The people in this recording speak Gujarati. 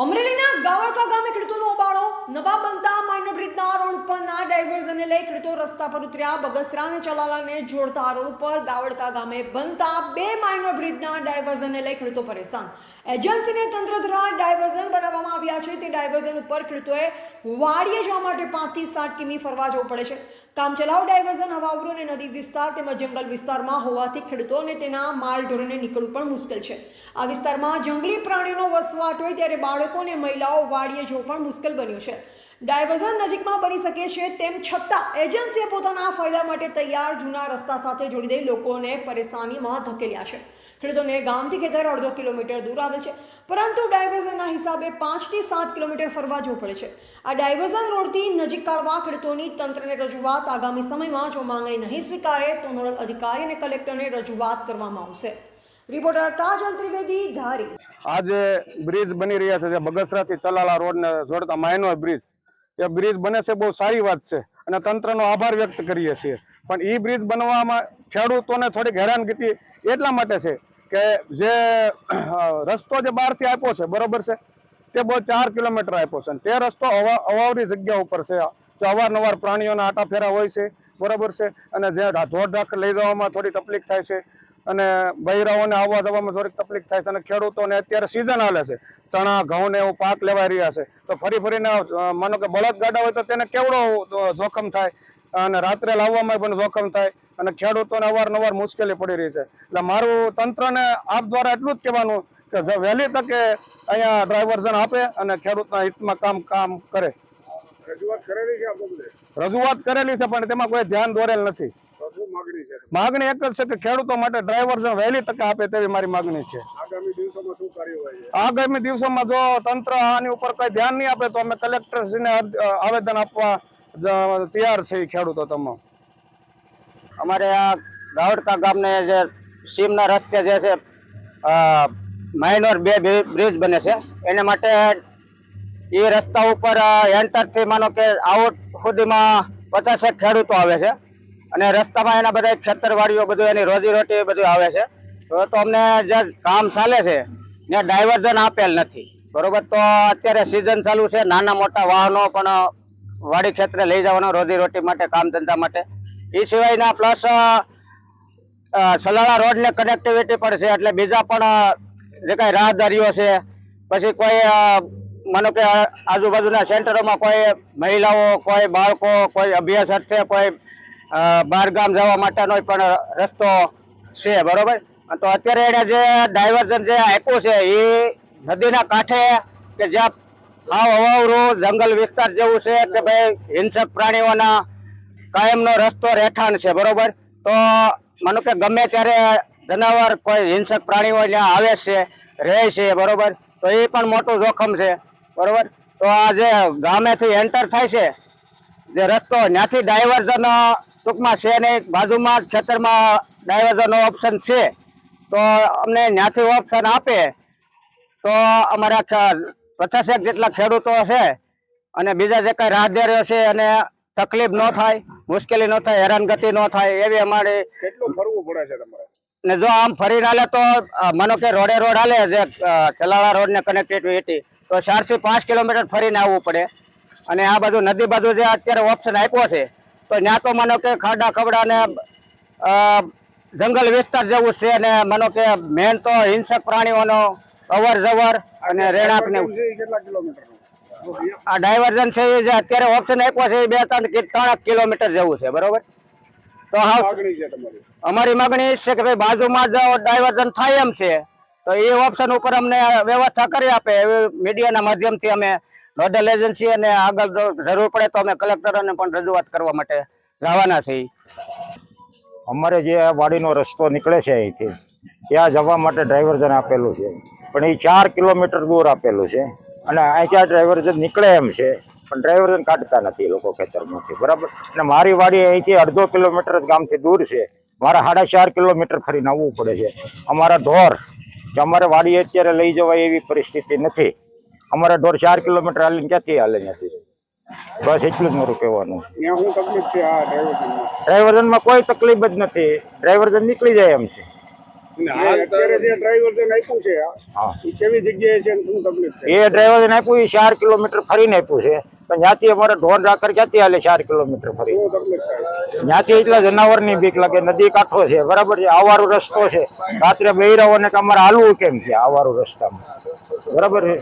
અમરેલીના ગાવડકા ગામે ખેડૂતોનો ઓબાળો નવા બનતા માઇનર બ્રિજના રોડ ઉપરના ડાયવર્ઝનને લઈ ખેડૂતો રસ્તા પર ઉતર્યા. બગસરા અને ચલાલાને જોડતા રોડ ઉપર ગાવડકા ગામે બનતા બે માઇનર બ્રિજના ડાયવર્ઝનને લઈ ખેડૂતો પરેશાન. એજન્સીને તંત્ર દ્વારા ડાયવર્ઝન બનાવવામાં આવ્યા છે. તે ડાયવર્ઝન ઉપર ખેડૂતોએ વાડીએ જવા માટે પાંચથી સાત કિમી ફરવા જવું પડે છે. કામચલાઉ ડાયવર્ઝન હવાવરો અને નદી વિસ્તાર તેમજ જંગલ વિસ્તારમાં હોવાથી ખેડૂતો અને તેના માલ ઢોરને નીકળવું પણ મુશ્કેલ છે. આ વિસ્તારમાં જંગલી પ્રાણીઓનો વસવાટ હોય ત્યારે બાળકો અને મહિલાઓ વાડીએ જવું પણ મુશ્કેલ બન્યું છે. ડાયવર્ઝન નજીકમાં બની શકે છે તેમ છતાં એજન્સીએ પોતાના ફાયદા માટે તૈયાર જૂના રસ્તા સાથે જોડી દઈ લોકોને પરેશાનીમાં ધકેલ્યા છે. ખેડૂતોને ગામથી ખેતર અડધો કિલોમીટર દૂર આવે છે, પરંતુ ડાયવર્ઝનના હિસાબે પાંચથી સાત કિલોમીટર ફરવા જવું પડે છે. આ ડાયવર્ઝન રોડથી નજીક કાઢવા ખેડૂતોની તંત્રને રજૂઆત આગામી સમયમાં જો માંગણી નહીં સ્વીકારે, તો નોડલ અધિકારી અને કલેક્ટરને રજૂઆત કરવામાં આવશે. રિપોર્ટર કાજલ ત્રિવેદી, ધારી. આજે બ્રિજ બની રહ્યા છે, જે બગસરાથી ચલાલા રોડને જોડતા માઇનોર બ્રિજ. એ બ્રિજ બને છે બહુ સારી વાત છે અને તંત્રનો આભાર વ્યક્ત કરીએ છીએ. પણ એ બ્રિજ બનવામાં ખેડૂતોને થોડીક હેરાનગતિ એટલા માટે છે કે જે રસ્તો જે બહારથી આપ્યો છે, બરોબર છે? તે બહુ ચાર કિલોમીટર આપ્યો છે. તે રસ્તો અવા- અવાવરી જગ્યા ઉપર છે. તો અવારનવાર પ્રાણીઓના આટાફેરા હોય છે, બરોબર છે? અને જે ઢોર ઢાક લઈ જવામાં થોડી તકલીફ થાય છે અને બૈરાઓને આવવા જવામાં થોડીક તકલીફ થાય છે અને ખેડૂતોને અત્યારે સિઝન હાલે છે. ચણા ઘઉં ને એવું પાક લેવાઈ રહ્યા છે. તો ફરી ફરીને માનો કે બળદ ગાડા હોય તો તેને કેવડો જોખમ થાય? અને રાત્રે લાવવામાં પણ જોખમ થાય અને ખેડૂતોને અવારનવાર મુશ્કેલી પડી રહી છે. એટલે મારું તંત્રને આપ દ્વારા એટલું જ કહેવાનું કે વહેલી તકે અહીંયા ડ્રાઈવર્ઝન આપે અને ખેડૂતના હિતમાં કામ કામ કરે. રજૂઆત કરેલી છે રજૂઆત કરેલી છે પણ તેમાં કોઈ ધ્યાન દોરેલ નથી. માગણી એક જ છે કે ખેડૂતો માટે ડ્રાઈવર્ઝન વહેલી તકે આપે તેવી મારી માગણી છે. આગામી દિવસોમાં જો તંત્ર આની ઉપર કઈ ધ્યાન નહીં આપે તો અમે કલેક્ટરશ્રીને આવેદન આપવા તૈયાર છે ખેડૂતો તમામ અમારે આ ગાવડકા ગામને જે સીમના રસ્તે જે છે માઇનોર બે બ્રિ- બ્રિજ બને છે. એને માટે એ રસ્તા ઉપર એન્ટરથી માનો કે આઉટ સુધીમાં પચાસેક ખેડૂતો આવે છે. અને રસ્તામાં એના બધા ખેતરવાડીઓ બધું એની રોજીરોટી બધું આવે છે. તો અમને જે કામ ચાલે છે, ને ડાયવર્ઝન આપેલ નથી. બરોબર? તો અત્યારે સિઝન ચાલુ છે, નાના મોટા વાહનો પણ વાડી ક્ષેત્રે લઈ જવાનો રોજીરોટી માટે, કામ ધંધા માટે. એ સિવાયના પ્લસ સલાળા રોડને કનેક્ટિવિટી પણ છે, એટલે બીજા પણ જે કાંઈ રાહદારીઓ છે, પછી કોઈ માનો કે આજુબાજુના સેન્ટરોમાં કોઈ મહિલાઓ, કોઈ બાળકો, કોઈ અભ્યાસ અર્થે કોઈ બહારગામ જવા માટેનો પણ રસ્તો છે, બરોબર? તો અત્યારે એને જે ડાયવર્ઝન જે આપ્યું છે, એ નદીના કાંઠે કે જ્યાં હાવ અવાવરું જંગલ વિસ્તાર જેવું છે કે ભાઈ હિંસક પ્રાણીઓના કાયમનો રસ્તો રહેઠાણ છે, બરોબર? તો માનો કે ગમે ત્યારે જનાવર કોઈ હિંસક પ્રાણીઓ ત્યાં આવે છે, રહે છે, બરોબર? તો એ પણ મોટું જોખમ છે, બરોબર? તો આ જે ગામેથી એન્ટર થાય છે, જે રસ્તો, ત્યાંથી ડાયવર્ઝન ટૂંકમાં છે નહીં બાજુમાં જ ખેતરમાં ડાયવર્ઝનનો ઓપ્શન છે. તો અમને ત્યાંથી ઓપ્શન આપે તો અમારા પચાસ પચાસેક જેટલા ખેડૂતો છે અને બીજા જે કાંઈ રાહદારીઓ છે અને તકલીફ ન થાય મુશ્કેલી ન થાય હેરાનગતિ ન થાય એવી અમારી કેટલું ફરવું પડે છે તમારે? ને જો આમ ફરીને હાલે તો માનો કે રોડે રોડ હાલે જે ચલાળા રોડ ને કનેક્ટિવિટી તો ચારથી પાંચ કિલોમીટર ફરીને આવવું પડે. અને આ બાજુ નદી બાજુ જે અત્યારે ઓપ્શન આપ્યો છે તો ત્યાં તો માનો કે ખાડા ખબડા ને જંગલ વિસ્તાર જેવું છે અને માનો કે મેન તો હિંસક પ્રાણીઓનો અવર જવર અને રેણાક ને આ ડાયવર્ઝન છે જે અત્યારે ઓપ્શન આપ્યો છે બે ત્રણ કે ત્રણ કિલોમીટર જેવું છે બરોબર? તો હાવ અમારી માગણી છે કે ભાઈ બાજુમાં જ ડાયવર્ઝન થાય એમ છે. તો એ ઓપ્શન ઉપર અમને વ્યવસ્થા કરી આપે એવી મીડિયાના માધ્યમથી અમે નોડલ એજન્સી અને આગળ જરૂર પડે તો અમે કલેક્ટરોને પણ રજૂઆત કરવા માટે જવાના છીએ. અમારે જે આ વાડીનો રસ્તો નીકળે છે અહીંથી, ત્યાં જવા માટે ડ્રાઈવર્જન આપેલું છે. પણ એ ચાર કિલોમીટર દૂર આપેલું છે. અને અહીંથી ડ્રાઈવર્જન નીકળે એમ છે, પણ ડ્રાઈવર્જન કાઢતા નથી લોકો ખેતરમાંથી, બરાબર? અને મારી વાડી અહીંથી અડધો કિલોમીટર ગામથી દૂર છે. મારે સાડા ચાર કિલોમીટર ફરીને આવવું પડે છે. અમારા ઢોર કે અમારે વાડી અત્યારે લઈ જવાય એવી પરિસ્થિતિ નથી. અમારા ઢોર ચાર કિલોમીટર હાલીને ક્યાંથી હાલે નથી બસ એટલું જ મારું કહેવાનું. ડ્રાઈવરજનમાં? કોઈ તકલીફ જ નથી. ડ્રાઈવરજન નીકળી જાય એમ છે. અત્યારે જે આપ્યું છે હા. એ ડ્રાઈવરને આપ્યું એ ચાર કિલોમીટર ફરીને આપ્યું છે. પણ ત્યાંથી અમારે ઢોર રાખર ક્યાંથી હાલે ચાર કિલોમીટર ફરી? ત્યાંથી એટલા જનાવરની બીક લાગે. નદી કાંઠો છે, બરાબર છે? આવારો રસ્તો છે. રાત્રે બહેરાઓને કે અમારે હાલવું કેમ છે આવારો રસ્તામાં? બરાબર છે?